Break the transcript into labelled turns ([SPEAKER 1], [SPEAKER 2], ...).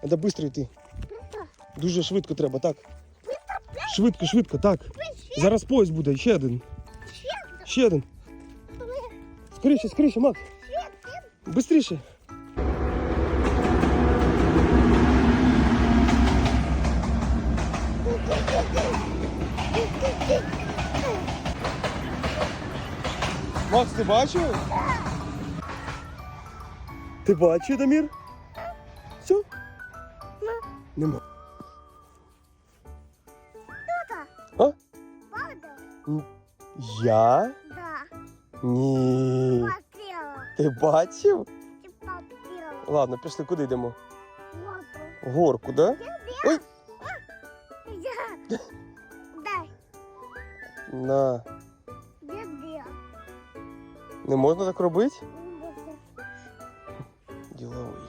[SPEAKER 1] Треба швидко йти. Дуже швидко треба, так. Швидко, швидко, так. Зараз поїзд буде, ще один. Ще один. Скоріше, скоріше, Макс. Бистріше. Макс, ти бачив? Ти бачив, Дамір? Нема. А?
[SPEAKER 2] Правда?
[SPEAKER 1] Я?
[SPEAKER 2] Да.
[SPEAKER 1] Ні.
[SPEAKER 2] Смотрела.
[SPEAKER 1] Ти бачив?
[SPEAKER 2] Ты.
[SPEAKER 1] Ладно, пішли, куди йдемо? В горку, да? Ой.
[SPEAKER 2] Я. Дай.
[SPEAKER 1] На.
[SPEAKER 2] Где?
[SPEAKER 1] Не можна так робити? Діловий.